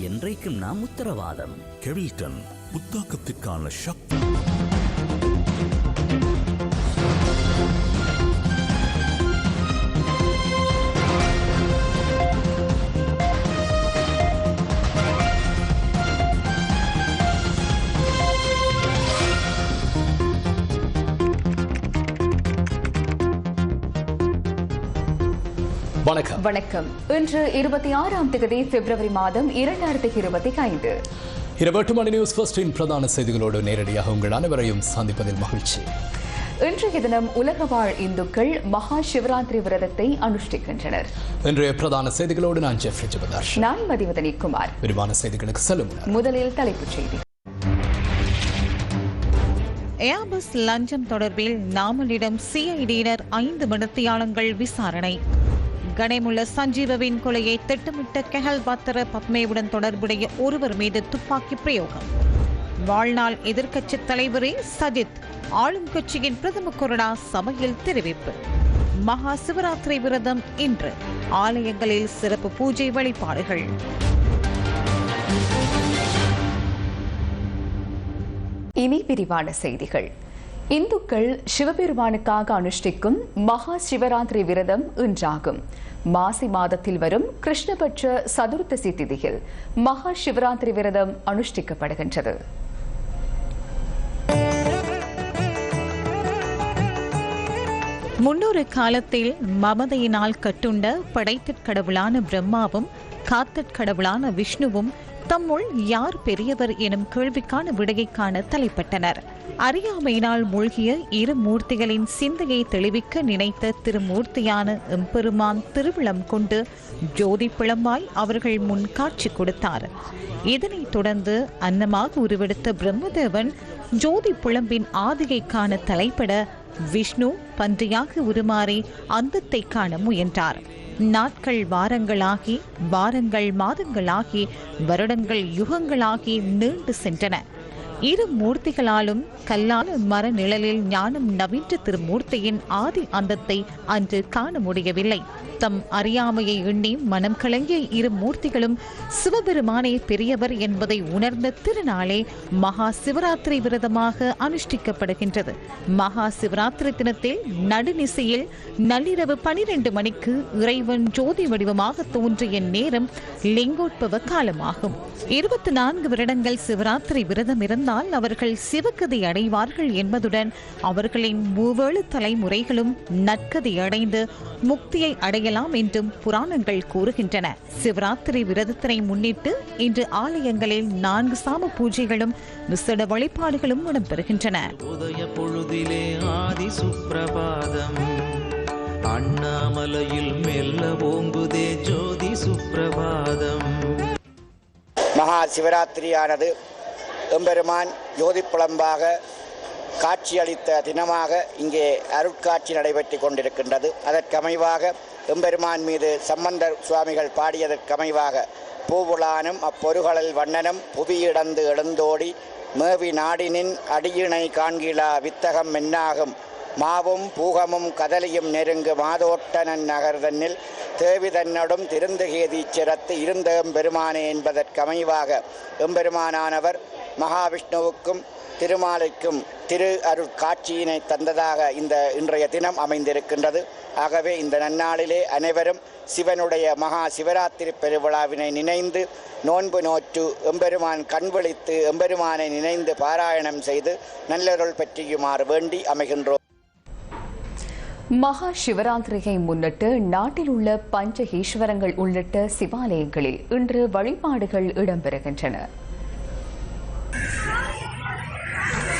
என்றைக்கும் நாம் உத்தரவாதம். கெவில்டன் புத்தாக்கத்திற்கான சக்தி. வணக்கம். இன்று இருபத்தி ஆறாம் தேதி பிப்ரவரி மாதம் இரண்டாயிரத்தி இருபத்தி ஐந்து. இருபட்டு மணி நியூஸ் ஃபர்ஸ்டின் பிரதான செய்திகளோடு நேரடியாக உங்கள் அனைவரையும் சந்திப்பதில் மகிழ்ச்சி. இன்றைய தினம் உலக வாழ் இந்துக்கள் மகா சிவராத்திரி விரதத்தை அனுஷ்டிக்கின்றனர். இன்றைய பிரதான செய்திகளோடு நான் ஜெஃப்ரி ஜெபதாஷ் நான் மதிவதனி குமார். விரிவான செய்திகளுக்கு செல்லும் முதலில் தலைப்புச் செய்தி. ஏர்பஸ் லஞ்சம் தொடர்பில் நாமலிடம் சிஐடியினர் ஐந்து மணித்தியாலங்கள் விசாரணை. கனேமுள்ள சஞ்சீவவின் கொலையை திட்டமிட்ட கெஹல் பாத்திர பத்மேவுடன் தொடர்புடைய ஒருவர் மீது துப்பாக்கி பிரயோகம். வாழ்நாள் எதிர்க்கட்சித் தலைவரே சஜித் ஆளும் கட்சியின் பிரதம கொரோனா சபையில் தெரிவிப்பு. மகா சிவராத்திரி விரதம் இன்று. ஆலயங்களில் சிறப்பு பூஜை வழிபாடுகள். இனி விரிவான செய்திகள். இந்துக்கள் சிவபெருமானுக்காக அனுஷ்டிக்கும் மகா சிவராத்திரி விரதம் இன்றாகும். மாசி மாதத்தில் வரும் கிருஷ்ணபட்ச சதுர்த்தசி திதியில் மகா சிவராத்திரி விரதம் அனுஷ்டிக்கப்படுகின்றது. முன்னொரு காலத்தில் மமதையினால் கட்டுண்ட படைத்தற் கடவுளான பிரம்மாவும் காத்தற் கடவுளான விஷ்ணுவும் தம்முள் யார் பெரியவர் எனும் கேள்விக்கான விடையை காண தலைப்பட்டனர். அறியாமையினால் மூழ்கிய இரு மூர்த்திகளின் சிந்தையை தெளிவிக்க நினைத்த திருமூர்த்தியான எம்பெருமான் திருவிழம் கொண்டு ஜோதி பிளம்பாய் அவர்கள் முன் காட்சி கொடுத்தார். இதனைத் தொடர்ந்து அன்னமாக உருவெடுத்த பிரம்மதேவன் ஜோதி புலம்பின் ஆதியை காண தலைப்பட விஷ்ணு பன்றியாக உருமாறி அந்தத்தை காண முயன்றார். நாட்கள் வாரங்களாகி வாரங்கள் மாதங்களாகி வருடங்கள் யுகங்களாகி நீண்டு சென்றன. இரு மூர்த்திகளாலும் கல்லான மர நிழலில் ஞானம் நவீன்ற திருமூர்த்தியின் ஆதி அந்தத்தை அன்று காண முடியவில்லை. தம் அறியாமையை எண்ணி மனம் கலங்கிய இரு மூர்த்திகளும் சிவபெருமானே பெரியவர் என்பதை உணர்ந்த திருநாளே மகா சிவராத்திரி விரதமாக அனுஷ்டிக்கப்படுகின்றது. மகா சிவராத்திரி தினத்தில் நடுநிசையில் நள்ளிரவு பனிரெண்டு மணிக்கு இறைவன் ஜோதி வடிவமாக தோன்றிய நேரம் லிங்கோட்பவ காலமாகும். இருபத்தி நான்கு வருடங்கள் சிவராத்திரி விரதம் இருந்தால் அவர்கள் சிவகதி அடைவார்கள் என்பதுடன் அவர்களின் மூவேழு தலைமுறைகளும் நற்கதி அடைந்து முக்தியை அடையலாம் என்றும் புராணங்கள் கூறுகின்றன. சிவராத்திரி விரதத்தினை முன்னிட்டு இன்று ஆலயங்களில் நான்கு சாம பூஜைகளும் விசேட வழிபாடுகளும் இடம்பெறுகின்றன. உதய பொழுதிலே ஆதி சுப்பிரபாதம். அண்ணாமலையில் மெல்ல ஓங்குதே ஜோதி சுப்பிரபாதம். மகா சிவராத்திரியானது எம்பெருமான் ஜோதி புலம்பாக காட்சியளித்த தினமாக இங்கே அருட்காட்சி நடைபெற்று கொண்டிருக்கின்றது. அதற்கமைவாக எம்பெருமான் மீது சம்பந்தர் சுவாமிகள் பாடியதற்கமைவாக பூவுலானும் அப்பொருகளில் வண்ணனும் புவியிடந்து எழுந்தோடி மேவி நாடினின் அடியினை காண்கிலா வித்தகம் மென்னாகும் மாவும் பூகமும் கதலியும் நெருங்கு மாதோட்டனன் நகர்தன்னில் தேவி தன்னடும் திருந்தகேதி சிறத்து இருந்த எம்பெருமானே என்பதற்கமைவாக எம்பெருமானானவர் மகாவிஷ்ணுவுக்கும் திருமாலைக்கும் திரு அருட்காட்சியினை தந்ததாக இந்த இன்றைய தினம் அமைந்திருக்கின்றது. ஆகவே இந்த நன்னாளிலே அனைவரும் சிவனுடைய மகா சிவராத்திரி பெருவிழாவினை நினைந்து நோன்பு நோற்று எம்பெருமான் கண்விழித்து எம்பெருமானை நினைந்து பாராயணம் செய்து நல்லருள் பற்றியுமாறு வேண்டி அமைகின்றோம். மகா சிவராத்திரியை முன்னிட்டு நாட்டில் உள்ள பஞ்ச ஈஸ்வரங்கள் உள்ளிட்ட சிவாலயங்களில் இன்று வழிபாடுகள் இடம்பெறுகின்றன.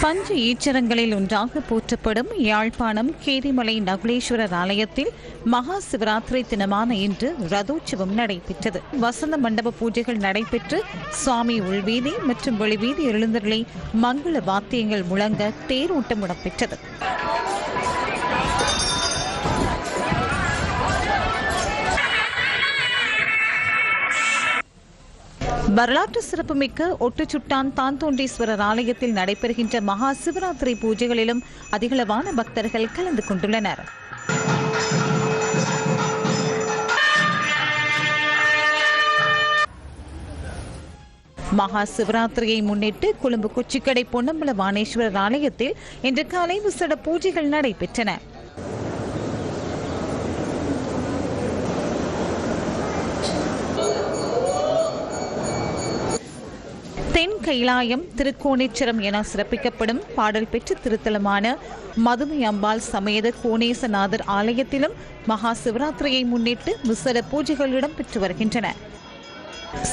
பஞ்ச ஈச்சரங்களில் ஒன்றாக போற்றப்படும் யாழ்ப்பாணம் கேரிமலை நகுலேஸ்வரர் ஆலயத்தில் மகா சிவராத்திரி தினமான இன்று ரதோற்சவம் நடைபெற்றது. வசந்த மண்டப பூஜைகள் நடைபெற்று சுவாமி உள்வீதி மற்றும் வெளிவீதி எழுந்தருளை மங்கள வாத்தியங்கள் முழங்க தேரோட்டம் இடம்பெற்றது. வரலாற்று சிறப்புமிக்க ஒட்டுச்சுட்டான் தாந்தோண்டீஸ்வரர் ஆலயத்தில் நடைபெறுகின்ற மகா சிவராத்திரி பூஜைகளிலும் அதிகளவான பக்தர்கள் கலந்து கொண்டுள்ளனர். மகா சிவராத்திரியை முன்னிட்டு கொழும்பு கொச்சிக்கடை பொன்னம்பல வாணேஸ்வரர் ஆலயத்தில் இன்று காலை விசேட பூஜைகள் நடைபெற்றன. தென் கைலாயம் திருக்கோணேச்சரம் என சிறப்பிக்கப்படும் பாடல் பெற்ற திருத்தலமான மதுமை அம்பாள் சமேத கோணேசநாதர் ஆலயத்திலும் மகா சிவராத்திரியை முன்னிட்டு விசேட பூஜைகள் இடம்பெற்று வருகின்றன.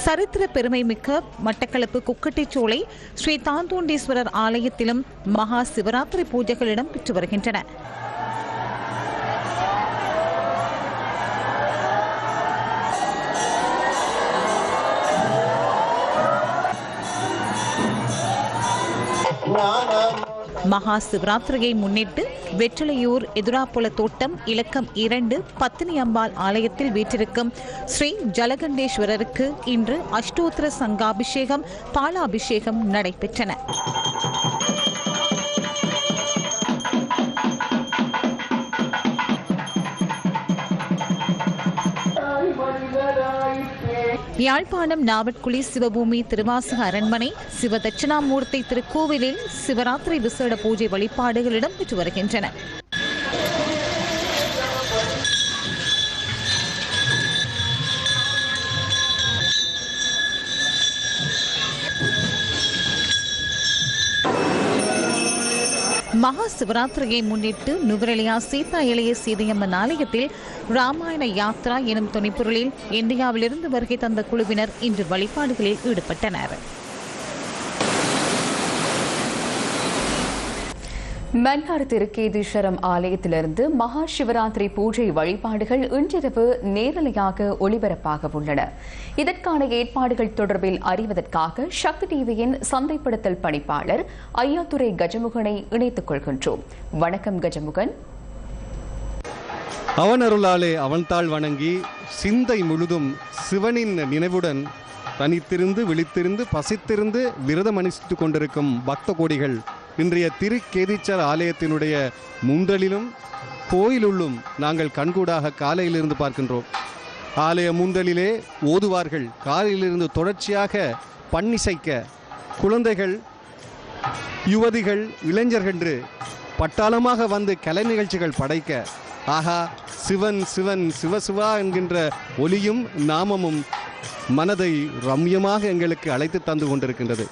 சரித்திர பெருமை மிக்க மட்டக்களப்பு குக்கட்டிச்சோலை ஸ்ரீ தாந்தோண்டீஸ்வரர் ஆலயத்திலும் மகா சிவராத்திரி பூஜைகள் இடம்பெற்று வருகின்றன. மகா சிவராத்திரியை முன்னிட்டு வெற்றிலையூர் எதிராப்புல தோட்டம் இலக்கம் இரண்டு பத்தினி அம்பாள் ஆலயத்தில் வீற்றிருக்கும் ஸ்ரீ ஜலகண்டேஸ்வரருக்கு இன்று அஷ்டோத்திர சங்காபிஷேகம் பாலாபிஷேகம் நடைபெற்றன. யாழ்ப்பாணம் நாவட்குழி சிவபூமி திருவாசக அரண்மனை சிவ தட்சிணாமூர்த்தி திருக்கோவிலில் சிவராத்திரி விசேட பூஜை வழிபாடுகள் இடம்பெற்று வருகின்றன. மகா சிவராத்திரியை முன்னிட்டு நுவரெலியா சீதா இளைய சீதையம்மன் ஆலயத்தில் ராமாயண யாத்ரா எனும் துணைப்பொருளில் இந்தியாவிலிருந்து வருகை தந்த குழுவினர் இன்று வழிபாடுகளில் ஈடுபட்டனர். மன்னார் திருக்கேதீஸ்வரம் ஆலயத்திலிருந்து மகா சிவராத்திரி பூஜை வழிபாடுகள் இன்றிரவு நேரலையாக ஒளிபரப்பாக உள்ளன. இதற்கான ஏற்பாடுகள் தொடர்பில் அறிவதற்காக சக்தி டிவியின் சந்தைப்படுத்தல் பணிப்பாளர் ஐயாத்துறை கஜமுகனை இணைத்துக் கொள்கின்றோம். வணக்கம் கஜமுகன். அவன் அருளாலே அவன் தாழ் வணங்கி சிந்தை முழுதும் சிவனின் நினைவுடன் தனித்திருந்து விழித்திருந்து பசித்திருந்து விரதம் அனுஷ்டித்துக் கொண்டிருக்கும் பக்த கோடிகள் இன்றைய திருக்கேதீச்சர் ஆலயத்தினுடைய முந்தலிலும் கோயிலுள்ளும் நாங்கள் கண்கூடாக காலையிலிருந்து பார்க்கின்றோம். ஆலய முந்தலிலே ஓதுவார்கள் காலையிலிருந்து தொடர்ச்சியாக பண்ணிசைக்க குழந்தைகள் யுவதிகள் இளைஞர்கள் என்று பட்டாளமாக வந்து கலை நிகழ்ச்சிகள் படைக்க ஆஹா சிவன் சிவன் சிவசிவா என்கின்ற ஒலியும் நாமமும் மனதை ரம்யமாக எங்களுக்கு அழைத்து தந்து கொண்டிருக்கின்றது.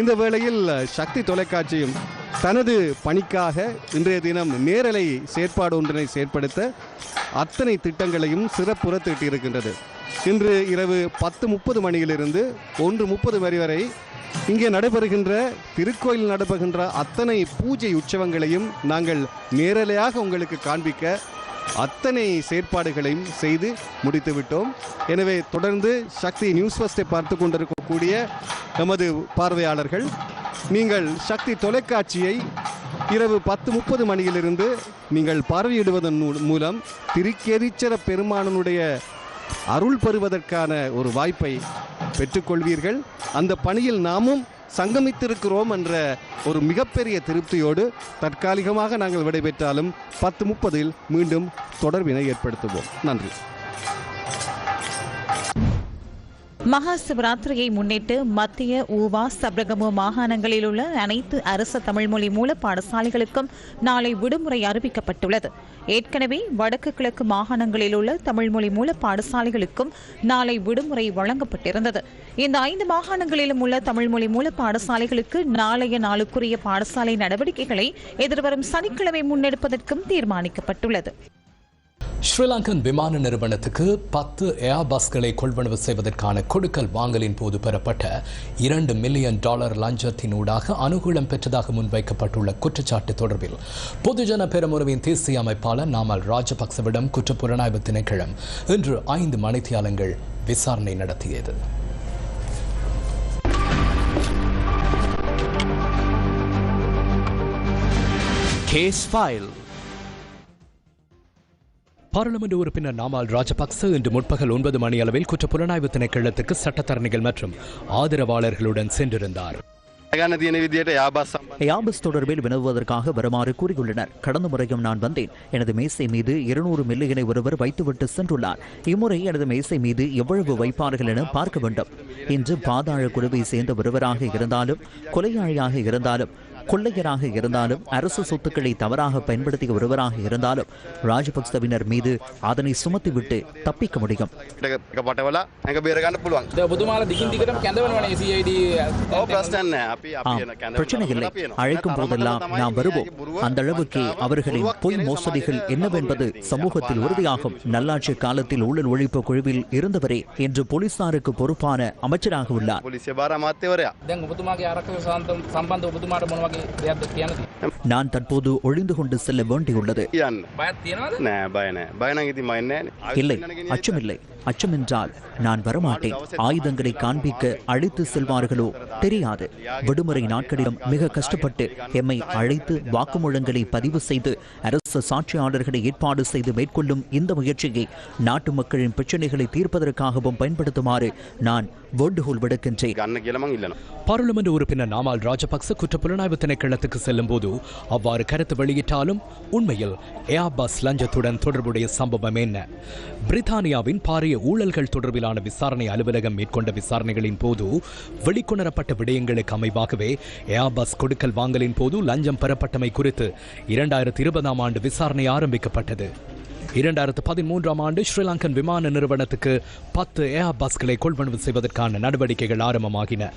இந்த வேளையில் சக்தி தொலைக்காட்சியும் தனது பணிக்காக இன்றைய தினம் நேரலை செயற்பாடு ஒன்றினை செயற்படுத்த அத்தனை திட்டங்களையும் சிறப்புற தீட்டியிருக்கின்றது. இன்று இரவு பத்து முப்பது மணியிலிருந்து ஒன்று முப்பது மணி வரை இங்கே நடைபெறுகின்ற திருக்கோயில் நடைபெறுகின்ற அத்தனை பூஜை உற்சவங்களையும் நாங்கள் நேரலையாக உங்களுக்கு காண்பிக்க அத்தனை செயற்பாடுகளையும் செய்து முடித்துவிட்டோம். எனவே தொடர்ந்து சக்தி நியூஸ் ஃபஸ்ட்டை பார்த்து கொண்டிருக்கக்கூடிய எமது பார்வையாளர்கள் நீங்கள் சக்தி தொலைக்காட்சியை இரவு பத்து முப்பது மணியிலிருந்து நீங்கள் பார்வையிடுவதன் மூ- மூலம் திருக்கேதீச்சர பெருமானனுடைய அருள் பெறுவதற்கான ஒரு வாய்ப்பை பெற்றுக்கொள்வீர்கள். அந்த பணியில் நாமும் சங்கமித்திருக்கிறோம் என்ற ஒரு மிகப்பெரிய திருப்தியோடு தற்காலிகமாக நாங்கள் விடைபெற்றாலும் பத்து முப்பதில் மீண்டும் தொடர்பினை ஏற்படுத்துவோம். நன்றி. மகா சிவராத்திரியை முன்னிட்டு மத்திய ஊவா சப்ரகமு மாகாணங்களில் உள்ள அனைத்து அரசு தமிழ்மொழி மூல பாடசாலைகளுக்கும் நாளை விடுமுறை அறிவிக்கப்பட்டுள்ளது. ஏற்கனவே வடக்கு கிழக்கு மாகாணங்களில் உள்ள தமிழ்மொழி மூல பாடசாலைகளுக்கும் நாளை விடுமுறை வழங்கப்பட்டிருந்தது. இந்த ஐந்து மாகாணங்களிலும் உள்ள தமிழ்மொழி மூல பாடசாலைகளுக்கு நாளைய நாளுக்குரிய பாடசாலை நடவடிக்கைகளை எதிர்வரும் சனிக்கிழமை முன்னெடுப்பதற்கும் தீர்மானிக்கப்பட்டுள்ளது. ஸ்ரீலங்கன் விமான நிறுவனத்துக்கு பத்து ஏர் பஸ்களை கொள்வனவு செய்வதற்கான கொடுக்கல் வாங்கலின் போது பெறப்பட்ட இரண்டு மில்லியன் டாலர் லஞ்சத்தின் ஊடாக அனுகூலம் பெற்றதாக முன்வைக்கப்பட்டுள்ள குற்றச்சாட்டு தொடர்பில் பொதுஜன பெரமுறவின் தேசிய அமைப்பாளர் நாமல் ராஜபக்சவிடம் குற்றப்புலனாய்வு திணைக்களம் இன்று ஐந்து மணித்தியாலங்கள் விசாரணை நடத்தியது. கேஸ் ஃபைல் பாராளுமன்ற உறுப்பினர் நாமால் ராஜபக்ச இன்று முற்பகல் ஒன்பது மணி அளவில் குற்ற புலனாய்வு திணைக்களத்துக்கு சட்டத்தரணிகள் மற்றும் ஆதரவாளர்களுடன் சென்றிருந்தார். யாபஸ் தொடர்பில் வினவுவதற்காக வருமாறு கூறியுள்ளனர். கடந்த முறையும் நான் வந்தேன். எனது மேசை மீது இருநூறு மில்லியனை ஒருவர் வைத்துவிட்டு சென்றுள்ளார். இம்முறை எனது மேசை மீது எவ்வளவு வைப்பார்கள் என பார்க்க வேண்டும். இன்று பாதாள குழுவை சேர்ந்த ஒருவராக இருந்தாலும் கொலையாளியாக இருந்தாலும் கொள்ளையராக இருந்தாலும் அரசு சொத்துக்களை தவறாக பயன்படுத்திய ஒருவராக இருந்தாலும் ராஜபக்சவினர் மீது அதனை சுமத்திவிட்டு தப்பிக்க முடியும். அழைக்கும் போதெல்லாம் நாம் வருவோம். அந்த அளவுக்கு அவர்களின் பொய் மோசடிகள் என்னவென்பது சமூகத்தில் உறுதியாகும். நல்லாட்சி காலத்தில் ஊழல் ஒழிப்பு குழுவில் இருந்தவரே என்று போலீசாருக்கு பொறுப்பான அமைச்சராக உள்ளார். நான் தற்போது ஒழிந்து கொண்டு செல்ல வேண்டியுள்ளது. இல்லை அச்சமில்லை. அச்சமென்றால் நான் வரமாட்டேன். ஆயுதங்களை காண்பிக்க அழைத்து செல்வார்களோ? தெரியாது. விடுமுறை நாட்களிலும் மிக கஷ்டப்பட்டு எம்மை அழைத்து வாக்குமூலங்களை பதிவு செய்து அரசு சாட்சியாளர்களை ஏற்பாடு செய்து மேற்கொள்ளும் இந்த முயற்சியை நாட்டு மக்களின் பிரச்சனைகளை தீர்ப்பதற்காகவும் பயன்படுத்துமாறு நான் வேண்டுகோள் விடுக்கின்றேன். பாராளுமன்ற உறுப்பினர் நாமால் ராஜபக்ச குற்றப்புலனாய்வு திணைக்களத்துக்கு செல்லும் போது அவ்வாறு கருத்து வெளியிட்டாலும் உண்மையில் ஏர்பஸ் லஞ்சத்துடன் தொடர்புடைய சம்பவம் என்ன? பிரித்தானியாவின் பாரி ஊழல்கள் தொடர்பிலான விசாரணை அலுவலகம் மேற்கொண்ட விசாரணைகளின் போது வெளிக்கொணரப்பட்ட விடயங்களுக்கு அமைவாகவே ஏர்பஸ் கொடுக்கல் வாங்கலின் போது லஞ்சம் பெறப்பட்டமை குறித்து இரண்டாயிரத்தி இருபதாம் ஆண்டு விசாரணை ஆரம்பிக்கப்பட்டது. இரண்டாயிரத்து பதிமூன்றாம் ஆண்டு ஸ்ரீலங்கன் விமான நிறுவனத்துக்கு பத்து ஏர் பஸ்களை கொள்வனவு செய்வதற்கான நடவடிக்கைகள் ஆரம்பமாகின.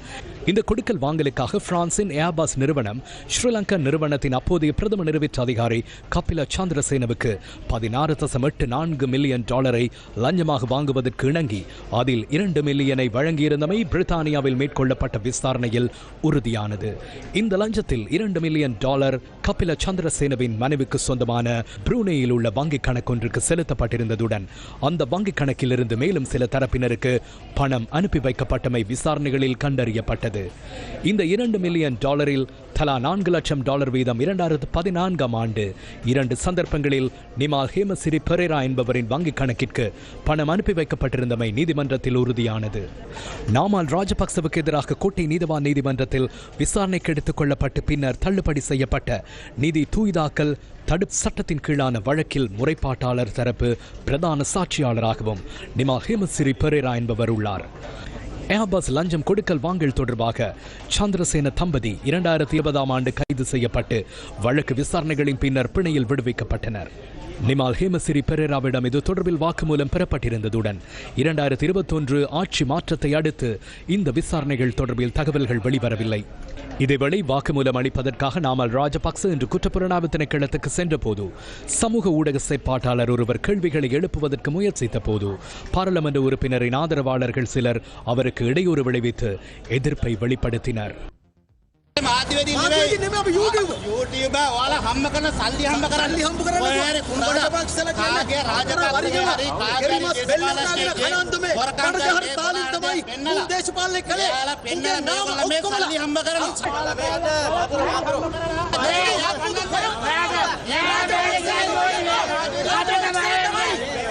இந்த கொடுக்கல் வாங்கலுக்காக பிரான்சின் ஏர்பாஸ் நிறுவனம் ஸ்ரீலங்கன் நிறுவனத்தின் அப்போதைய பிரதம நிறைவேற்று அதிகாரி கபில சந்திரசேனவுக்கு பதினாறு தசம் எட்டு நான்கு மில்லியன் டாலரை லஞ்சமாக வாங்குவதற்கு இணங்கி அதில் இரண்டு மில்லியனை வழங்கியிருந்தமை பிரித்தானியாவில் மேற்கொள்ளப்பட்ட விசாரணையில் உறுதியானது. இந்த லஞ்சத்தில் இரண்டு மில்லியன் டாலர் கபில சந்திரசேனவின் மனைவிக்கு சொந்தமான புரூனேயில் உள்ள வங்கிக் ஒன்றுக்கு செலுத்தப்பட்டிருந்ததுடன் அந்த வங்கிக் கணக்கிலிருந்து மேலும் சில தரப்பினருக்கு பணம் அனுப்பி வைக்கப்பட்டமை விசாரணைகளில் கண்டறியப்பட்டது. இந்த இரண்டு மில்லியன் டாலரில் தலா நான்கு லட்சம் டாலர் வீதம் இரண்டாயிரத்து பதினான்காம் ஆண்டு. இரண்டு சந்தர்ப்பங்களில் நிமால் ஹேமசிரி பெரேரா என்பவரின் வங்கிக் கணக்கிற்கு பணம் அனுப்பி வைக்கப்பட்டிருந்தமை நீதிமன்றத்தில் உறுதியானது. நாமால் ராஜபக்சவுக்கு எதிராக கோட்டை நீதிவான் நீதிமன்றத்தில் விசாரணைக்கு எடுத்துக் கொள்ளப்பட்டு பின்னர் தள்ளுபடி செய்யப்பட்ட நிதி தூய்தாக்கல் தடுப்பு சட்டத்தின் கீழான வழக்கில் முறைப்பாட்டாளர் தரப்பு பிரதான சாட்சியாளராகவும் நிமா ஹேமசிரி பெரேரா என்பவர் உள்ளார். ஏர்பஸ் லஞ்சம் கொடுக்கல் வாங்கல் தொடர்பாக சந்திரசேன தம்பதி இரண்டாயிரத்தி இருபதாம் ஆண்டு கைது செய்யப்பட்டு வழக்கு விசாரணைகளின் பின்னர் பிணையில் விடுவிக்கப்பட்டனர். நிமால் ஹேமசிரி பெரேராவிடம் இது தொடர்பில் வாக்குமூலம் பெறப்பட்டிருந்ததுடன் இரண்டாயிரத்தி இருபத்தொன்று ஆட்சி மாற்றத்தை அடுத்து இந்த விசாரணைகள் தொடர்பில் தகவல்கள் வெளிவரவில்லை. இதேவேளை வாக்குமூலம் அளிப்பதற்காக நாமல் ராஜபக்ச இன்று குற்றப்புலனாய்வு திணைக்களத்துக்கு சென்றபோது சமூக ஊடக செயற்பாட்டாளர் ஒருவர் கேள்விகளை எழுப்புவதற்கு முயற்சித்த போது பாராளுமன்ற உறுப்பினரின் ஆதரவாளர்கள் சிலர் அவருக்கு இடையூறு விளைவித்து எதிர்ப்பை வெளிப்படுத்தினர். ඔයාලගේ මාධ්‍යවේදී නෙමෙයි. මාධ්‍යවේදී නෙමෙයි අපි YouTube. YouTube ඔයාලා හම්බ කරන සල්ලි හම්බ කරන්නේ. සල්ලි හම්බ කරන්නේ. ඔයාලේ කුඹුර පක්ෂල කියන්නේ රාජකාරී හරි කාගරි බෙල්ලන්නාගෙන කනන්දුමේ කඩකහර තාලින් තමයි මුල් දේශපාලනය කළේ. ඔයාලා පෙන්නන නාම ඔක්කොම සල්ලි හම්බ කරන්නේ. ඔයාලා බෑද වතුර වතුර. මේ යකුද කොරයාද. යාද ඒකයි මොන්නේ. අද තමයි.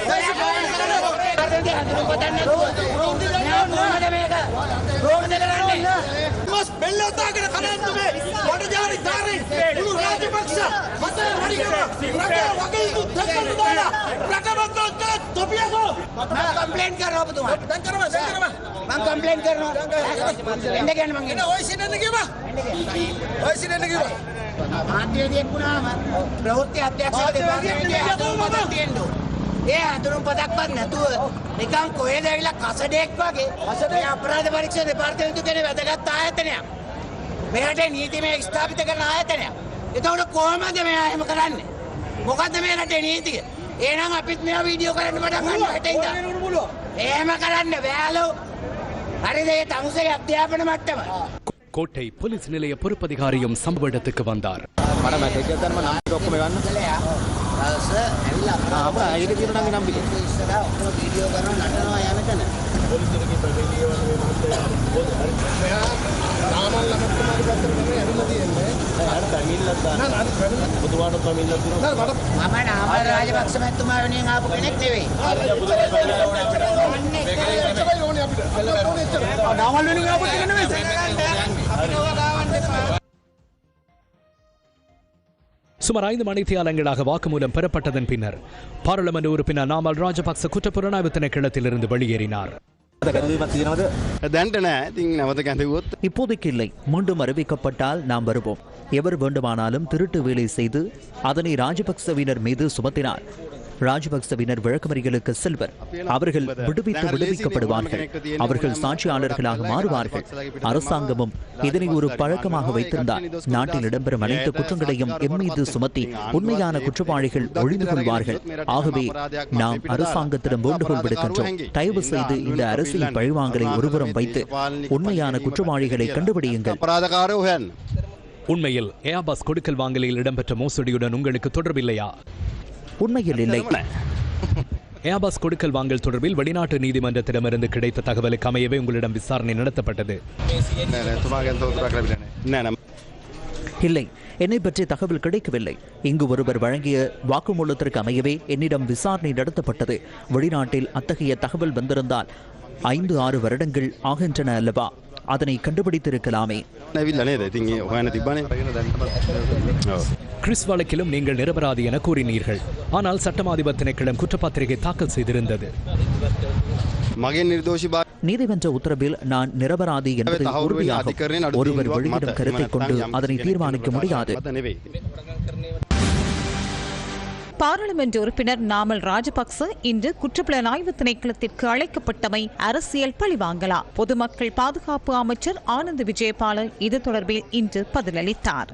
දේශපාලන කරනවා. අද දෙහඳුන කොටන්නේ. රෝඩ් දෙක නෑ නෑ මේක. රෝඩ් දෙක නෑ. මස් බෙල්ලතාගෙන කලන්තමේ වඩජාරි තාරි උණු රාජපක්ෂ මතර හරිකම රට වගේ දුක්ඛ දාලා රටවත්ත තොපියකෝ මම කම්ප්ලේන්ට් කරනවා ඔබතුමා දැන් කරනවා දැන් කරනවා මම කම්ප්ලේන්ට් කරනවා එන්න ගන්න මං එන්න ඔය සින්නන්න කිව්වා ඔය සින්නන්න කිව්වා මාධ්‍යවේදියෙක් වුණාම ප්‍රවෘත්ති අධ්‍යක්ෂක දෙපාර්තමේන්තුවේ අතුරුපතක් තියෙන්න ඒ අතුරුපතක්වත් නැතුව නිකන් කොහෙද ඇවිල්ලා කසඩේක් වගේ මේ අපරාධ පරීක්ෂා දෙපාර්තමේන්තුව කියන වැදගත් ආයතනයක් මේ රටේ නීතිමය ස්ථාපිත කරන ආයතනයක් එතකොට කොහොමද මෙයා එහෙම කරන්නේ මොකද්ද මේ රටේ නීතිය එහෙනම් අපිත් මේවා වීඩියෝ කරන්න පටන් ගන්න හෙට ඉඳන් එහෙම කරන්න බෑලෝ හරිද ඒ තමුසේ අධ්‍යාපන මට්ටම கோட்டை போலீஸ் நிலைய பொறுப்பதிகாரியும் சம்பவ இடத்துக்கு வந்தார் මට මැසේජ් එකක් දාන්න දවස ඇවිල්ලා අපරාධ අපරාධ ඒක තියෙනවා නම් නම්බිලේ ඉස්සරහා ඔක්කොම වීඩියෝ කරන නටනවා යනකන පොලිසියට කිව්වා දෙවියෝ වගේ මම නාමල් රාජපක්ෂ මැතිතුමා වෙනුවෙන් ආපු කෙනෙක් නෙවෙයි. නාමල් වෙනුවෙන් ආපු කෙනෙක් නෙවෙයි. අපිට சுமார் ஐந்து மணித்தியாலங்களாக வாக்குமூலம் பெறப்பட்டதன் பின்னர் பாராளுமன்ற உறுப்பினர் நாமல் ராஜபக்ச குற்றப்புலனாய்வு திணைக்களத்திலிருந்து வெளியேறினார். இப்போதைக்கு இல்லை. மீண்டும் அறிவிக்கப்பட்டால் நாம் வருவோம். எவர் வேண்டுமானாலும் திருட்டு வேலை செய்து அதனை ராஜபக்சவினர் மீது சுமத்தினார். ராஜபக்சவினர் விளக்கமறியலுக்கு செல்வர். அவர்கள் விடுவித்து விடுவிக்கப்படுவார்கள். அவர்கள் சாட்சியாளர்களாக மாறுவார்கள். அரசாங்கமும் இதனை ஒரு பழக்கமாக வைத்திருந்தார். நாட்டில் இடம்பெறும் அனைத்து குற்றங்களையும் எம்மீது சுமத்தி உண்மையான குற்றவாளிகள் ஒழிந்து கொள்வார்கள். ஆகவே நாம் அரசாங்கத்திடம் வேண்டுகோள் விடுக்கின்றோம். தயவு செய்து இந்த அரசியல் பழிவாங்கலை ஒருபுறம் வைத்து உண்மையான குற்றவாளிகளை கண்டுபிடியுங்கள். உண்மையில் ஏபாஸ் கொடுக்கல் வாங்கலில் இடம்பெற்ற மோசடியுடன் உங்களுக்கு தொடர்பில்லையா? உண்மையில் இல்லை. ஏபாஸ் கொடுக்கல் வாங்கல் தொடர்பில் வெளிநாட்டு நீதிமன்றத்திடமிருந்து கிடைத்த தகவலுக்கு அமையவே உங்களிடம் விசாரணை நடத்தப்பட்டது. இல்லை என்னை பற்றி தகவல் கிடைக்கவில்லை. இங்கு ஒருவர் வழங்கிய வாக்குமூலத்திற்கு அமையவே என்னிடம் விசாரணை நடத்தப்பட்டது. வெளிநாட்டில் அத்தகைய தகவல் வந்திருந்தால் ஐந்து ஆறு வருடங்கள் ஆகின்றன அல்லவா? அதனை கண்டுபிடித்திருக்கலாமே. கிறிஸ் வழக்கிலும் நீங்கள் நிரபராதி என கூறினீர்கள். ஆனால் சட்டம் அதிபர் குற்றப்பத்திரிகை தாக்கல் செய்திருந்தது. நீதிமன்ற உத்தரவில் நான் நிரபராதி என்பதை உறுதியாகும். ஒருவர் வெளியிடும் கருத்தை கொண்டு அதனை தீர்மானிக்க முடியாது. பாராளுமன்ற உறுப்பினர் நாமல் ராஜபக்ச இன்று குற்றப்புலனாய்வு திணைக்களத்திற்கு அழைக்கப்பட்டமை அரசியல் பழிவாங்கலாம் பொதுமக்கள் பாதுகாப்பு அமைச்சர் ஆனந்த் விஜயபாலன் இது தொடர்பில் இன்று பதிலளித்தார்.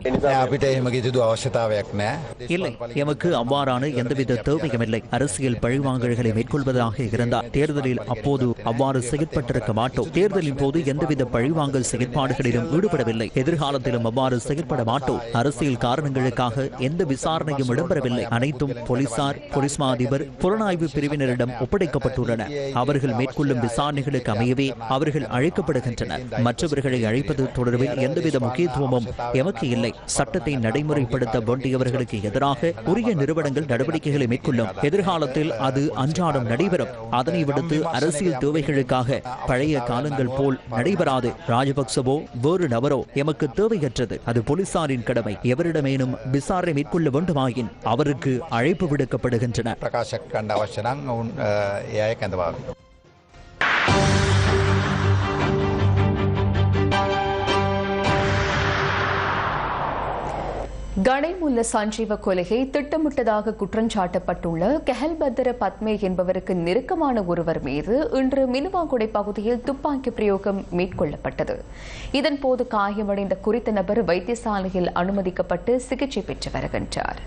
இல்லை எமக்கு அவ்வாறான எந்தவித தேவையும் இல்லை அரசியல் பழிவாங்கல்களை மேற்கொள்வதாக இருந்தார் தேர்தலில் அப்போது அவ்வாறு செயற்பட்டிருக்க மாட்டோம். தேர்தலின் போது எந்தவித பழிவாங்கல் செயற்பாடுகளிலும் ஈடுபடவில்லை. எதிர்காலத்திலும் அவ்வாறு செயற்பட மாட்டோம். அரசியல் காரணங்களுக்காக எந்த விசாரணையும் இடம்பெறவில்லை. அனைத்தும் போலீசார் போலீஸ் மா அதிபர் புலனாய்வு பிரிவினரிடம் ஒப்படைக்கப்பட்டுள்ளன அவர்கள் மேற்கொள்ளும் விசாரணைகளுக்கு அமையவே அவர்கள் அழைக்கப்படுகின்றனர். மற்றவர்களை அழைப்பது தொடர்பில் எந்தவித முக்கியத்துவமும் எமக்கு இல்லை. சட்டத்தை நடைமுறைப்படுத்த வேண்டியவர்களுக்கு எதிராக உரிய நிறுவனங்கள் நடவடிக்கைகளை மேற்கொள்ளும் எதிர்காலத்தில் அது அன்றாடம் நடைபெறும். அதனை விடுத்து அரசியல் தேவைகளுக்காக பழைய காலங்கள் போல் நடைபெறாது. ராஜபக்சவோ வேறு நபரோ எமக்கு தேவையற்றது. அது போலீசாரின் கடமை. எவரிடமேனும் விசாரணை மேற்கொள்ள வேண்டுமாயின் அவருக்கு அழைப்பு விடுக்கப்படுகின்றன. பிரகாஷ் கண்ட அவசியம் கணேமுல்ல சஞ்சீவ கொலையை திட்டமிட்டதாக குற்றஞ்சாட்டப்பட்டுள்ள கெஹல்பத்ர பத்மே என்பவருக்கு நெருக்கமான ஒருவர் மீது இன்று மினுவாங்குடை பகுதியில் துப்பாக்கி பிரயோகம் மேற்கொள்ளப்பட்டது. இதன்போது காயமடைந்த குறித்த நபர் வைத்தியசாலையில் அனுமதிக்கப்பட்டு சிகிச்சை பெற்று வருகின்றாா்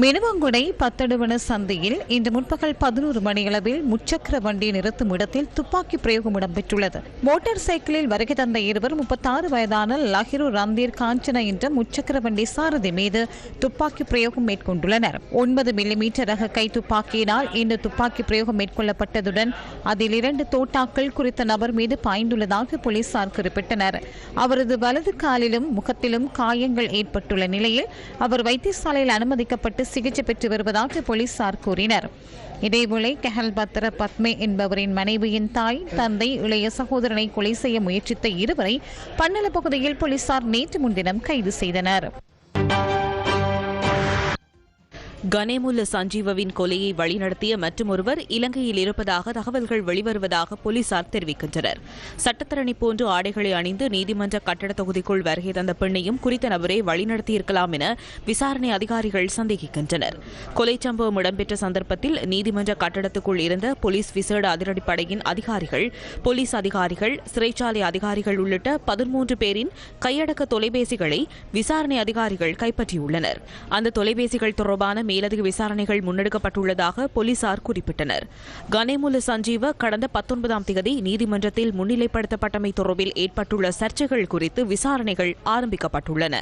மினுவங்குடை பத்தடுவன சந்தையில் இன்று முற்பகல் பதினோரு மணியளவில் முச்சக்கர வண்டி நிறுத்தும் இடத்தில் துப்பாக்கி பிரயோகம் இடம்பெற்றுள்ளது. மோட்டார் சைக்கிளில் வருகை தந்த இருவர் முப்பத்தாறு வயதான லஹிரு ரந்தீர் காஞ்சன என்ற முச்சக்கர வண்டி சாரதி மீது துப்பாக்கி பிரயோகம் மேற்கொண்டுள்ளனர். ஒன்பது மில்லிமீட்டர் ரக கை துப்பாக்கியினால் இந்த துப்பாக்கி பிரயோகம் மேற்கொள்ளப்பட்டதுடன் அதில் இரண்டு தோட்டாக்கள் குறித்த நபர் மீது பாய்ந்துள்ளதாக போலீசார் குறிப்பிட்டனர். அவரது வலது காலிலும் முகத்திலும் காயங்கள் ஏற்பட்டுள்ள நிலையில் அவர் வைத்தியசாலையில் அனுமதிக்கப்பட்டு சிகிச்சை பெற்று வருவதாக போலீசார் கூறினர். இதேவேளை கெஹல் பத்ர பத்மே என்பவரின் மனைவியின் தாய் தந்தை இளைய சகோதரனை கொலை செய்ய முயற்சித்த இருவரை பன்னல பகுதியில் போலீசார் நேற்று முன்தினம் கைது செய்தனர். கனேமுல்ல சஞ்சீவவின் கொலையை வழிநடத்திய மற்றொருவர் இலங்கையில் இருப்பதாக தகவல்கள் வெளிவருவதாக போலீசார் தெரிவிக்கின்றனர். சட்டத்தரணி போன்று ஆடைகளை அணிந்து நீதிமன்ற கட்டட தொகுதிக்குள் வருகை தந்த பெண்ணையும் குறித்த நபரை வழிநடத்தியிருக்கலாம் என விசாரணை அதிகாரிகள் சந்தேகிக்கின்றனர். கொலை சம்பவம் இடம்பெற்ற சந்தர்ப்பத்தில் நீதிமன்ற கட்டடத்துக்குள் இருந்த போலீஸ் விசேட அதிரடிப்படையின் அதிகாரிகள் போலீஸ் அதிகாரிகள் சிறைச்சாலை அதிகாரிகள் உள்ளிட்ட பதிமூன்று பேரின் கையடக்க தொலைபேசிகளை விசாரணை அதிகாரிகள் கைப்பற்றியுள்ளனர். அந்த தொலைபேசிகள் தொடர்பான மேலதிக விசாரணைகள் முன்னெடுக்கப்பட்டுள்ளதாக போலீசார் குறிப்பிட்டனர். கனேமுல சஞ்சீவ கடந்த பத்தொன்பதாம் தேதி நீதிமன்றத்தில் முன்னிலைப்படுத்தப்பட்டமை தொடர்பில் ஏற்பட்டுள்ள சர்ச்சைகள் குறித்து விசாரணைகள் ஆரம்பிக்கப்பட்டுள்ளன.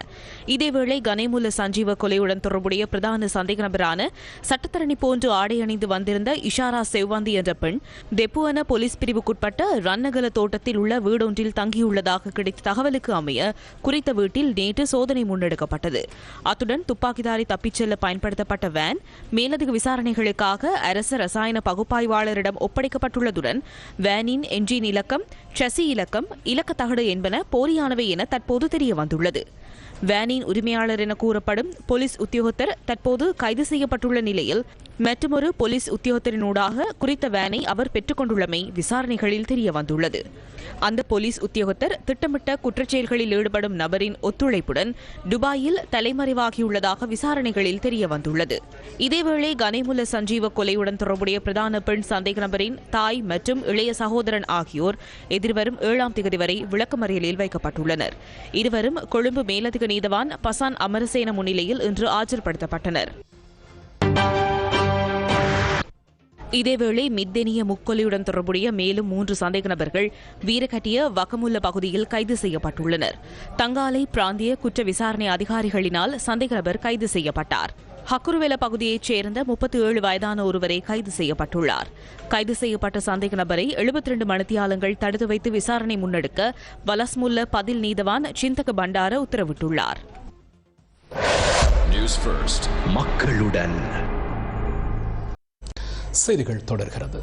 இதேவேளை கனேமுல சஞ்சீவ கொலையுடன் தொடர்புடைய பிரதான சந்தேக நபரான சட்டத்தரணி போன்று ஆடை அணிந்து வந்திருந்த இஷாரா செவ்வாந்தி என்ற பெண் தெப்புவன போலீஸ் பிரிவுக்குட்பட்ட ரன்னகல தோட்டத்தில் உள்ள வீடொன்றில் தங்கியுள்ளதாக கிடைத்த தகவலுக்கு அமைய குறித்த வீட்டில் நேற்று சோதனை முன்னெடுக்கப்பட்டது. அத்துடன் துப்பாக்கிதாரி தப்பிச் செல்ல பயன்படுத்தப்பட்ட வேன் மேலதிக விசாரணைகளுக்காக அரசு ரசாயன பகுப்பாய்வாளரிடம் ஒப்படைக்கப்பட்டுள்ளதுடன் வேனின் என்ஜின் இலக்கம் செசி இலக்கம் இலக்க தகடு என்பன போலியானவை என தற்போது தெரிய வந்துள்ளது வேனின் உரிமையாளர் என கூறப்படும் போலீஸ் உத்தியோகத்தர் தற்போது கைது செய்யப்பட்டுள்ள நிலையில் மற்றொரு போலீஸ் உத்தியோகத்தரினூடாக குறித்த வேனை அவர் பெற்றுக்கொண்டுள்ளமை விசாரணைகளில் தெரிய வந்துள்ளது அந்த போலீஸ் உத்தியோகத்தர் திட்டமிட்ட குற்றச்செயல்களில் ஈடுபடும் நபரின் ஒத்துழைப்புடன் துபாயில் தலைமறைவாகியுள்ளதாக விசாரணைகளில் தெரிய வந்துள்ளது இதேவேளை கனைமுல்ல சஞ்சீவ கொலையுடன் தொடர்புடைய பிரதான பெண் சந்தேக நபரின் தாய் மற்றும் இளைய சகோதரன் ஆகியோர் எதிர்வரும் ஏழாம் தேதி வரை விளக்கமறியலில் வைக்கப்பட்டுள்ளனர். இருவரும் கொழும்பு மேலதிக நீதவான் பசான் அமரசேன முன்னிலையில் இன்று ஆஜர்படுத்தப்பட்டனர். இதேவேளை மித்தெனிய முக்கொலையுடன் தொடர்புடைய மேலும் மூன்று சந்தேக நபர்கள் வீரகட்டிய வகமுல்ல பகுதியில் கைது செய்யப்பட்டுள்ளனர். தங்காலை பிராந்திய குற்ற விசாரணை அதிகாரிகளினால் சந்தேக நபர் கைது செய்யப்பட்டார். ஹக்குருவெல பகுதியைச் சேர்ந்த முப்பத்தி ஏழு வயதான ஒருவரை கைது செய்யப்பட்டுள்ளார். கைது செய்யப்பட்ட சந்தேக நபரை எழுபத்தி ரெண்டு மணித்தியாலங்கள் தடுத்து வைத்து விசாரணை முன்னெடுக்க வலஸ்முல்ல பதில் நீதவான் சிந்தக பண்டார உத்தரவிட்டுள்ளார். மக்களுடன். செய்திகள் தொடர்கிறது.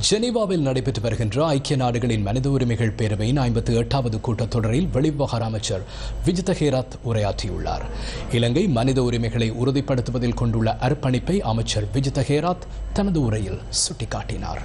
ஜெனீவாவில் நடைபெற்று வருகின்ற ஐக்கிய நாடுகளின் மனித உரிமைகள் பேரவையின் ஐம்பத்தி எட்டாவது கூட்டத்தொடரில் வெளிவிவகார அமைச்சர் விஜித ஹேராத் உரையாற்றியுள்ளார். இலங்கை மனித உரிமைகளை உறுதிப்படுத்துவதில் கொண்டுள்ள அர்ப்பணிப்பை அமைச்சர் விஜித ஹேராத் தனது உரையில் சுட்டிக்காட்டினார்.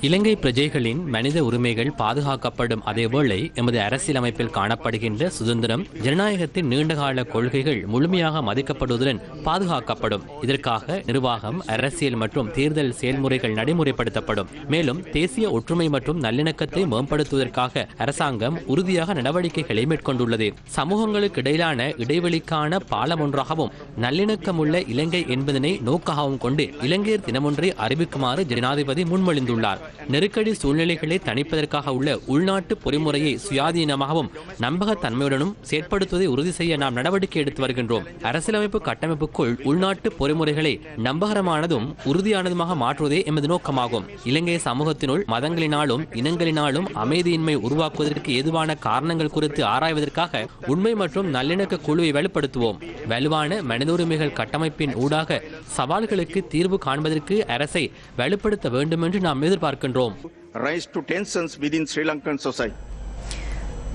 இலங்கை பிரஜைகளின் மனித உரிமைகள் பாதுகாக்கப்படும் அதேவேளை எமது அரசியலமைப்பில் காணப்படுகின்ற சுதந்திரம் ஜனநாயகத்தின் நீண்டகால கொள்கைகள் முழுமையாக மதிக்கப்படுவதுடன் பாதுகாக்கப்படும். இதற்காக நிர்வாகம் அரசியல் மற்றும் தேர்தல் செயல்முறைகள் நடைமுறைப்படுத்தப்படும். மேலும் தேசிய ஒற்றுமை மற்றும் நல்லிணக்கத்தை மேம்படுத்துவதற்காக அரசாங்கம் உறுதியாக நடவடிக்கைகளை மேற்கொண்டுள்ளது. சமூகங்களுக்கு இடையிலான இடைவெளிக்கான பாலம் ஒன்றாகவும் நல்லிணக்கமுள்ள இலங்கை என்பதனை நோக்காகவும் கொண்டு இலங்கையர் தினமொன்றை அறிவிக்குமாறு ஜனாதிபதி முன்மொழிந்துள்ளார். நெருக்கடி சூழ்நிலைகளை தணிப்பதற்காக உள்ள உள்நாட்டு பொறிமுறையை சுயாதீனமாகவும் நம்பகத்தன்மையுடனும் செயற்படுத்துவதை உறுதி செய்ய நாம் நடவடிக்கை எடுத்து வருகின்றோம். அரசியலமைப்பு கட்டமைப்புக்குள் உள்நாட்டு பொறிமுறைகளை நம்பகரமானதும் உறுதியானதுமாக மாற்றுவதே எமது நோக்கமாகும். இலங்கை சமூகத்தினுள் மதங்களினாலும் இனங்களினாலும் அமைதியின்மை உருவாக்குவதற்கு ஏதுவான காரணங்கள் குறித்து ஆராய்வதற்காக உண்மை மற்றும் நல்லிணக்க குழுவை வலுப்படுத்துவோம். வலுவான மனித உரிமைகள் கட்டமைப்பின் ஊடாக சவால்களுக்கு தீர்வு காண்பதற்கு அரசை வலுப்படுத்த வேண்டும் என்று நாம் எதிர்பார்க்கின்றோம். Rise to tensions within Sri Lankan society.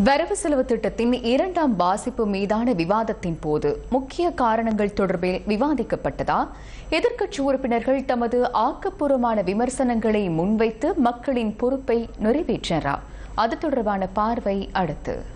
வரவு செலவு திட்டத்தின் இரண்டாம் வாசிப்பு மீதான விவாதத்தின் போது முக்கிய காரணங்கள் தொடர்பில் விவாதிக்கப்பட்டதா? எதிர்க்கட்சி உறுப்பினர்கள் தமது ஆக்கப்பூர்வமான விமர்சனங்களை முன்வைத்து மக்களின் பொறுப்பை நிறைவேற்றரா அது தொடர்பான பார்வை அடுத்து.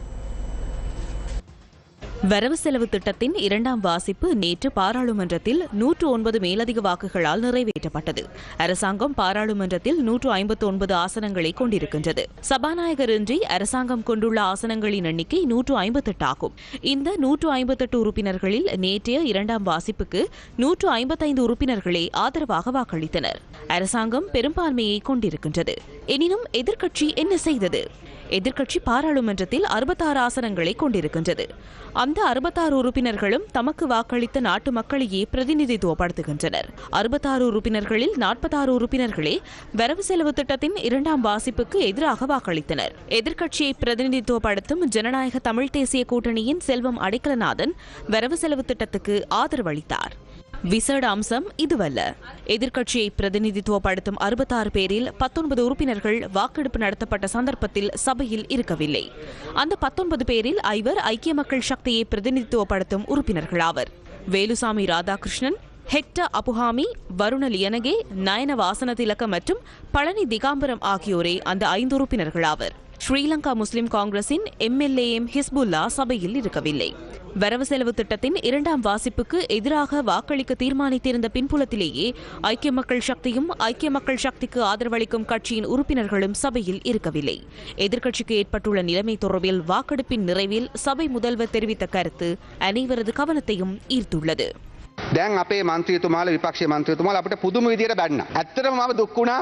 வரவு செலவு திட்டத்தின் இரண்டாம் வாசிப்பு நேற்று பாராளுமன்றத்தில் நூற்று ஒன்பது மேலதிக வாக்குகளால் நிறைவேற்றப்பட்டது. அரசாங்கம் பாராளுமன்றத்தில் நூற்று ஐம்பத்தி ஒன்பது ஆசனங்களை கொண்டிருக்கின்றது. சபாநாயகர் இன்றி அரசாங்கம் கொண்டுள்ள ஆசனங்களின் எண்ணிக்கை நூற்று ஐம்பத்தெட்டு ஆகும். இந்த நூற்று ஐம்பத்தெட்டு உறுப்பினர்களில் நேற்றைய இரண்டாம் வாசிப்புக்கு நூற்று ஐம்பத்தைந்து உறுப்பினர்களே ஆதரவாக வாக்களித்தனர். அரசாங்கம் பெரும்பான்மையை கொண்டிருக்கின்றது. எனினும் எதிர்க்கட்சி என்ன செய்தது? எதிர்க்கட்சி பாராளுமன்றத்தில் அறுபத்தாறு ஆசனங்களை கொண்டிருக்கின்றது. அந்த அறுபத்தாறு உறுப்பினர்களும் தமக்கு வாக்களித்த நாட்டு மக்களையே பிரதிநிதித்துவப்படுத்துகின்றனர். அறுபத்தாறு உறுப்பினர்களில் நாற்பத்தாறு உறுப்பினர்களே வரவு செலவு திட்டத்தின் இரண்டாம் வாசிப்புக்கு எதிராக வாக்களித்தனர். எதிர்க்கட்சியை பிரதிநிதித்துவப்படுத்தும் ஜனநாயக தமிழ் தேசிய கூட்டணியின் செல்வம் அடைக்கலநாதன் வரவு செலவு திட்டத்துக்கு ஆதரவளித்தார். விசேட அம்சம் இதுவல்ல. எதிர்க்கட்சியை பிரதிநிதித்துவப்படுத்தும் அறுபத்தாறு பேரில் பத்தொன்பது உறுப்பினர்கள் வாக்கெடுப்பு நடத்தப்பட்ட சந்தர்ப்பத்தில் சபையில் இருக்கவில்லை. அந்த பத்தொன்பது பேரில் ஐவர் ஐக்கிய மக்கள் சக்தியை பிரதிநிதித்துவப்படுத்தும் உறுப்பினர்களாவர் வேலுசாமி ராதாகிருஷ்ணன் ஹெக்டா அபுஹாமி வருண லியனகே நயன வாசன திலக மற்றும் பழனி திகாம்பரம் ஆகியோரே அந்த ஐந்து உறுப்பினர்களாவர் ஸ்ரீலங்கா முஸ்லிம் காங்கிரசின் எம்எல்ஏஎம் ஹிஸ்புல்லா சபையில் இருக்கவில்லை. வரவு செலவு திட்டத்தின் இரண்டாம் வாசிப்புக்கு எதிராக வாக்களிக்க தீர்மானித்திருந்த பின்புலத்திலேயே ஐக்கிய மக்கள் சக்தியும் ஐக்கிய மக்கள் சக்திக்கு ஆதரவளிக்கும் கட்சியின் உறுப்பினர்களும் சபையில் இருக்கவில்லை. எதிர்க்கட்சிக்கு ஏற்பட்டுள்ள நிலைமை தொடர்பில் வாக்கெடுப்பின் நிறைவில் சபை முதல்வர் தெரிவித்த கருத்து அனைவரது கவனத்தையும் ஈர்த்துள்ளது. දැන් අපේ මන්ත්‍රීතුමාල විපක්ෂ මන්ත්‍රීතුමාල අපට පුදුම විදියට බැන්න. ඇත්තටම මම දුක්ුණා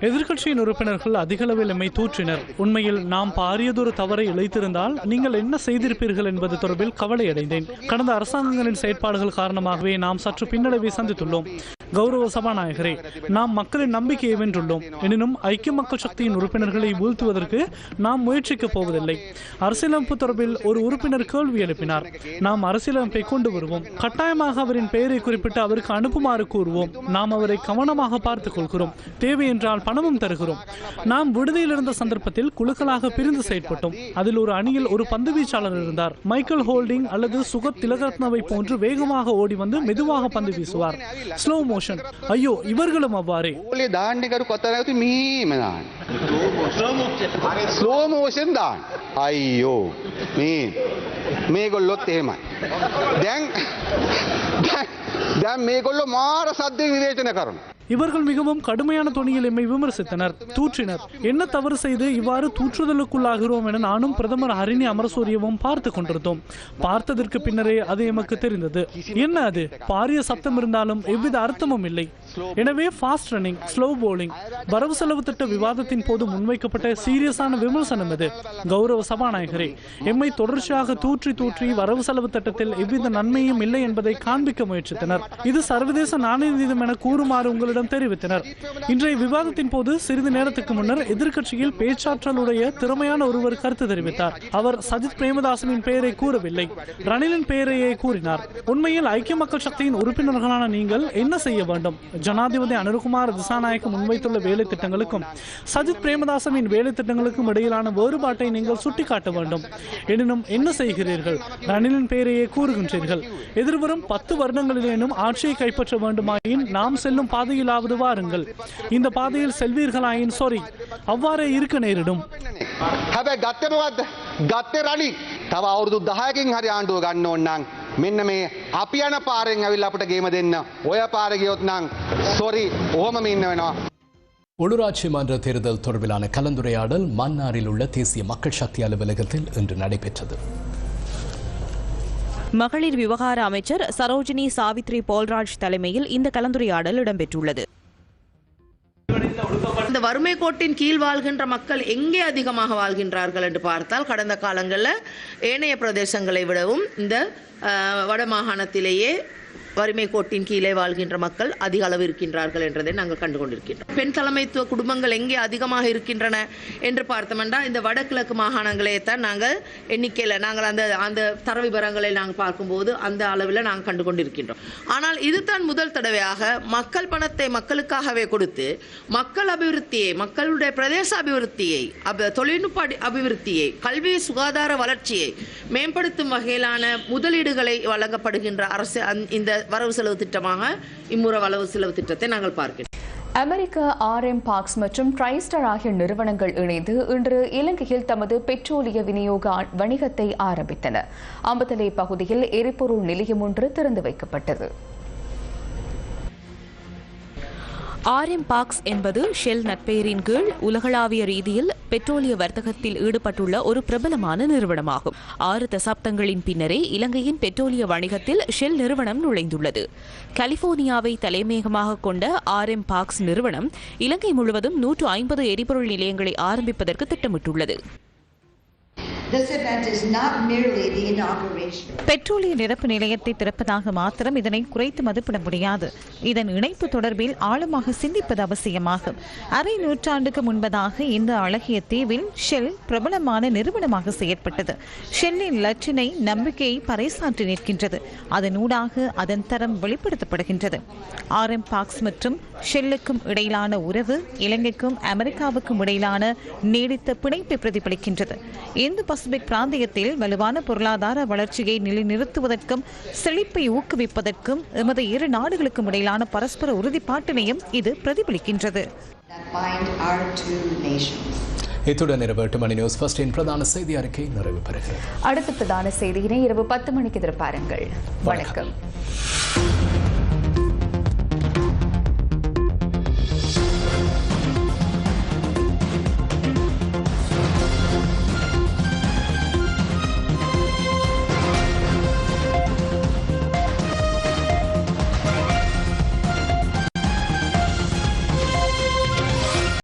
எதிர்க்கட்சியின் உறுப்பினர்கள் அதிகளவில் எம்மை தூற்றினர் உண்மையில் நாம் பாரியதொரு தவறை இழைத்திருந்தால் நீங்கள் என்ன செய்திருப்பீர்கள் என்பது தொடர்பில் கவலையடைந்தேன் கடந்த அரசாங்கங்களின் செயற்பாடுகள் காரணமாகவே நாம் சற்று பின்னடைவை சந்தித்துள்ளோம் கௌரவ சபாநாயகரே நாம் மக்களின் நம்பிக்கையை வென்றுள்ளோம் எனினும் ஐக்கிய மக்கள் சக்தியின் உறுப்பினர்களை வீழ்த்துவதற்கு நாம் முயற்சிக்கப் போவதில்லை அரசியலமைப்பு தொடர்பில் ஒரு உறுப்பினர் கேள்வி எழுப்பினார் நாம் அரசியலமைப்பை கொண்டு வருவோம் கட்டாயமாக அவரின் பெயர் பெயரை குறிப்பிட்டு அவருக்கு அனுப்புமாறு கூறுவோம் நாம் அவரை கவனமாக பார்த்துக் கொள்கிறோம் தேவை என்றால் பணமும் தருகிறோம் நாம் விடுதியில் இருந்த சந்தர்ப்பத்தில் குழுக்களாக பிரிந்து செயற்பட்டோம் அதில் ஒரு அணியில் ஒரு பந்து வீச்சாளர் இருந்தார் மைக்கேல் ஹோல்டிங் அல்லது சுகத் திலகரத்னவை போன்று வேகமாக ஓடி வந்து மெதுவாக பந்து வீசுவார் ஸ்லோ மோஷன் ஐயோ இவர்களும் அவ்வாறே ගෝලේ දාන්න කරු කොත නැති මීම දාන්න. ස්ලෝ මෝෂන් දාන්න. අයියෝ මේ මේගොල්ලොත් එහෙමයි. දැන් දැන්- දැන් මේගොල්ලො මාර සද්‍ය විවේචන කරන. இவர்கள் மிகவும் கடுமையான தொனியில் எம்மை விமர்சித்தனர் தூற்றினர் என்ன தவறு செய்து இவ்வாறு தூற்றுதலுக்குள்ளாகிறோம் என நானும் பிரதமர் ஹரிணி அமரசூரியவும் பார்த்து கொண்டிருந்தோம் பார்த்ததற்கு பின்னரே அது எமக்கு தெரிந்தது என்ன அது பாரிய சத்தம் இருந்தாலும் எவ்வித அர்த்தமும் இல்லை எனவே ஃபாஸ்ட் ரன்னிங் ஸ்லோ போலிங் வரவு செலவு திட்ட விவாதத்தின் போது முன்வைக்கப்பட்ட சீரியஸான விமர்சனம் இது. கௌரவ சபாநாயகரே எம்மை தொடர்ச்சியாக தூற்றி தூற்றி வரவு செலவு திட்டத்தில் எவ்வித நன்மையும் இல்லை என்பதை காண்பிக்க முயற்சித்தனர். இது சர்வதேச நாணய நிதியம் என கூறுமாறு உங்களிடம் தெரிவித்தனர். இன்றைய விவாதத்தின் போது சிறிது நேரத்துக்கு முன்னர் எதிர்க்கட்சியில் பேச்சாற்றலுடைய திறமையான ஒருவர் கருத்து தெரிவித்தார். அவர் சஜித் பிரேமதாசனின் பெயரை கூறவில்லை. ரணிலின் பெயரையே கூறினார். உண்மையில் ஐக்கிய மக்கள் சக்தியின் உறுப்பினர்களான நீங்கள் என்ன செய்ய வேண்டும்? ஜனாதிபதி அனுருகுமார் திசாநாயக்க முன்வைத்துள்ள வேலை திட்டங்களுக்கும் சஜித் பிரேமதாசனின் வேலை திட்டங்களுக்கும் இடையிலான வேறுபாட்டை நீங்கள் சுட்டிக்காட்ட வேண்டும் எனினும் என்ன செய்கிறீர்கள் ரணிலின் பெயரையே கூறுகின்றீர்கள் எதிர்வரும் பத்து வருடங்களிலேனும் ஆட்சியை கைப்பற்ற வேண்டுமாயின் நாம் செல்லும் பாதையிலாவது வாருங்கள் இந்த பாதையில் செல்வீர்களாயின் சாரி அவ்வாறே இருக்க நேரிடும் හැබැ ගත්තේ මොකක්ද ගත්තේ රණි තව අවුරුදු දහයකින් හරි ආණ්ඩුව ගන්න ඕන්නම් මෙන්න මේ අපි යන පාරෙන් ඇවිල් අපට ගේම දෙන්න ඔය පාරගියොත් නං සොරි ඕහම ඉන්න වෙනවා உள்ளூராட்சி மன்ற தேர்தல் தொடர்பிலான கலந்துரையாடல் மன்னாரில் உள்ள தேசிய மக்கள் சக்தி அலுவலகத்தில் இன்று நடைபெற்றது மகளிர் விவகார அமைச்சர் சரோஜினி சாவித்ரி போல்ராஜ் தலைமையில் இந்த கலந்துரையாடல் இடம்பெற்றுள்ளது இந்த வறுமை கோட்டின் கீழ் வாழ்கின்ற மக்கள் எங்கே அதிகமாக வாழ்கின்றார்கள் என்று பார்த்தால் கடந்த காலங்களில் ஏனைய பிரதேசங்களை விடவும் இந்த வடமாகாணத்திலேயே வறுமை கோட்டின் கீழே வாழ்கின்ற மக்கள் அதிக அளவு இருக்கின்றார்கள் என்றதை நாங்கள் கண்டு கொண்டிருக்கின்றோம் பெண் தலைமைத்துவ குடும்பங்கள் எங்கே அதிகமாக இருக்கின்றன என்று பார்த்தோம்னா இந்த வடகிழக்கு மாகாணங்களே தான் நாங்கள் எண்ணிக்கையில் நாங்கள் அந்த அந்த தர விவரங்களை நாங்கள் பார்க்கும்போது அந்த அளவில் நாங்கள் கண்டு கொண்டிருக்கின்றோம் ஆனால் இதுதான் முதல் தடவையாக மக்கள் பணத்தை மக்களுக்காகவே கொடுத்து மக்கள் அபிவிருத்தியை மக்களுடைய பிரதேச அபிவிருத்தியை அப தொழில்நுட்ப அபிவிருத்தியை கல்வி சுகாதார வளர்ச்சியை மேம்படுத்தும் வகையிலான முதலீடுகளை வழங்கப்படுகின்ற அரசு இந்த வரவு செலவு திட்டமாக இம்முறை வரவு செலவு திட்டத்தை நாங்கள் பார்க்கிறோம். அமெரிக்க ஆர்எம் பாக்ஸ் மற்றும் ட்ரைஸ்டர் ஆகிய நிறுவனங்கள் இணைந்து இன்று இலங்கையில் தமது பெட்ரோலிய விநியோக வணிகத்தை ஆரம்பித்தன. அம்பத்தலை பகுதியில் எரிபொருள் நிலையம் ஒன்று திறந்து வைக்கப்பட்டது. ஆர்எம் பாக்ஸ் என்பது ஷெல் நட்பெயரின் கீழ் உலகளாவிய ரீதியில் பெட்ரோலிய வர்த்தகத்தில் ஈடுபட்டுள்ள ஒரு பிரபலமான நிறுவனமாகும். ஆறு தசாப்தங்களின் பின்னரே இலங்கையின் பெட்ரோலிய வணிகத்தில் ஷெல் நிறுவனம் நுழைந்துள்ளது. கலிபோர்னியாவை தலைமையகமாக கொண்ட ஆர்எம் பாக்ஸ் நிறுவனம் இலங்கை முழுவதும் நூற்று ஐம்பது எரிபொருள் நிலையங்களை ஆரம்பிப்பதற்கு திட்டமிட்டுள்ளது. பெட்ரோலிய நிரப்பு நிலையத்தை திறப்பதாக மாத்திரம் இதனை குறைத்து மதிப்பிட முடியாது. இதன் இணைப்பு தொடர்பில் ஆழமாக சிந்திப்பது அவசியமாகும் அரை நூற்றாண்டுக்கு முன்பதாக இந்த அழகிய தீவில் ஷெல் பிரபலமான நிறுவனமாக செயற்பட்டது. ஷெல்லின் லட்சினை நம்பிக்கையை பறைசாற்றி நிற்கின்றது. அதனூடாக அதன் தரம் வெளிப்படுத்தப்படுகின்றது. ஆர் எம் பாக்ஸ் மற்றும் ஷெல்லுக்கும் இடையிலான உறவு இலங்கைக்கும் அமெரிக்காவுக்கும் இடையிலான நீடித்த பிணைப்பை பிரதிபலிக்கின்றது. இந்து பசிபிக் பிராந்தியத்தில் வலுவான பொருளாதார வளர்ச்சியை நிலைநிறுத்துவதற்கும் செழிப்பை ஊக்குவிப்பதற்கும் எமது இரு நாடுகளுக்கும் இடையிலான பரஸ்பர உறுதிப்பாட்டினையும் இது பிரதிபலிக்கின்றது. இத்துடன் இரவு எட்டு மணி நியூஸ் ஃபர்ஸ்டின் பிரதான செய்தி அறிக்கை நிறைவு பெறுகிறது. அடுத்த பிரதான செய்தியினை இரவு பத்து மணிக்கு எதிர்பாருங்கள் வணக்கம்.